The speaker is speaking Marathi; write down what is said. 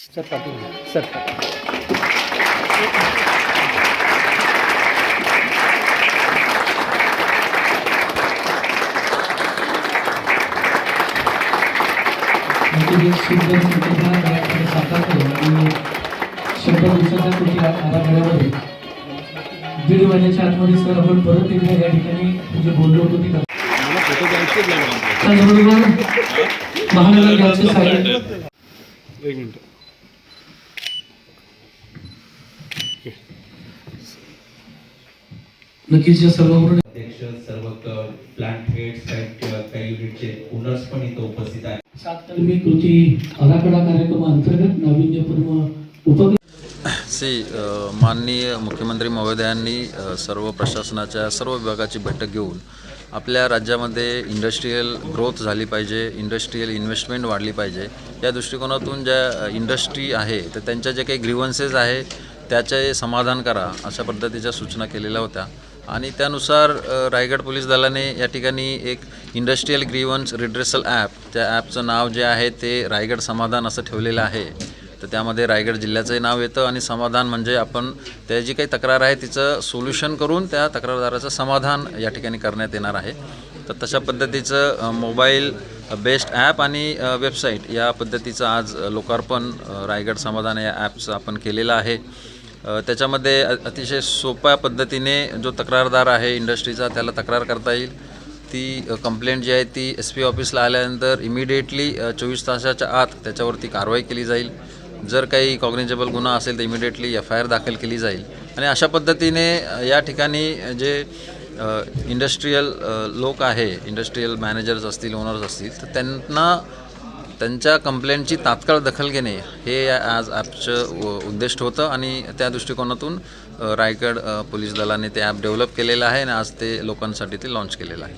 सर पाटील. सर शंभर दिवसाच्या कृती आराखड्यामध्ये दीड महिन्याच्या आतमध्ये सर आपण परत एकदा या ठिकाणी जे बोललो होतो त्याचबरोबर साहेब एक मिनिट. नक्कीच या सर्व अध्यक्ष सर्व प्लांट काही युनिटचे ओनर्स पण इथं उपस्थित आहेत. कृती आराखडा नाविन्यपूर्ण उपक्रम सी अ, माननीय मुख्यमंत्री महोदयांनी सर्व प्रशासनाच्या सर्व विभागाची बैठक घेऊन आपल्या राज्यामध्ये इंडस्ट्रीयल ग्रोथ झाली पाहिजे इंडस्ट्रीयल इन्व्हेस्टमेंट वाढली पाहिजे. या दृष्टिकोनातून ज्या इंडस्ट्री आहे तर त्यांच्या जे काही ग्रीवन्सेस आहे त्याचे समाधान करा अशा पद्धतीच्या सूचना केलेल्या होत्या. आणि त्यानुसार रायगड पोलीस दलाने या ठिकाणी एक इंडस्ट्रीयल ग्रीवन्स रिड्रेसल ॲप त्या ॲपचं नाव जे आहे ते रायगड समाधान असं ठेवलेलं आहे. तर त्यामध्ये रायगड जिल्ह्याचंही नाव येतं आणि समाधान म्हणजे आपण त्या जी काही तक्रार आहे तिचं सोल्युशन करून त्या तक्रारदाराचं समाधान या ठिकाणी करण्यात येणार आहे. तर तशा पद्धतीचं मोबाईल बेस्ड ॲप आणि वेबसाईट या पद्धतीचं आज लोकार्पण रायगड समाधान या ॲपचं आपण केलेलं आहे. त्याच्यामध्ये अतिशय सोप्या पद्धतीने जो तक्रारदार आहे इंडस्ट्रीचा त्याला तक्रार करता येईल. ती कंप्लेंट जी आहे ती एस पी ऑफिसला आल्यानंतर इमिडिएटली चोवीस तासाच्या आत त्याच्यावरती कारवाई केली जाईल. जर काही कॉग्निजेबल गुन्हा असेल तर इमिडिएटली एफ आय आर दाखल केली जाईल. आणि अशा पद्धतीने या ठिकाणी जे इंडस्ट्रीयल लोक आहे इंडस्ट्रीयल मॅनेजर्स असतील ओनर्स असतील तर त्यांना त्यांच्या कंप्लेंटची तात्काळ दखल घेणे हे आज ॲपचं उद्दिष्ट होतं आणि त्या दृष्टिकोनातून रायगड पोलीस दलाने ते ॲप डेव्हलप केलेलं आहे आणि आज ते लोकांसाठी ते लाँच केलेलं आहे.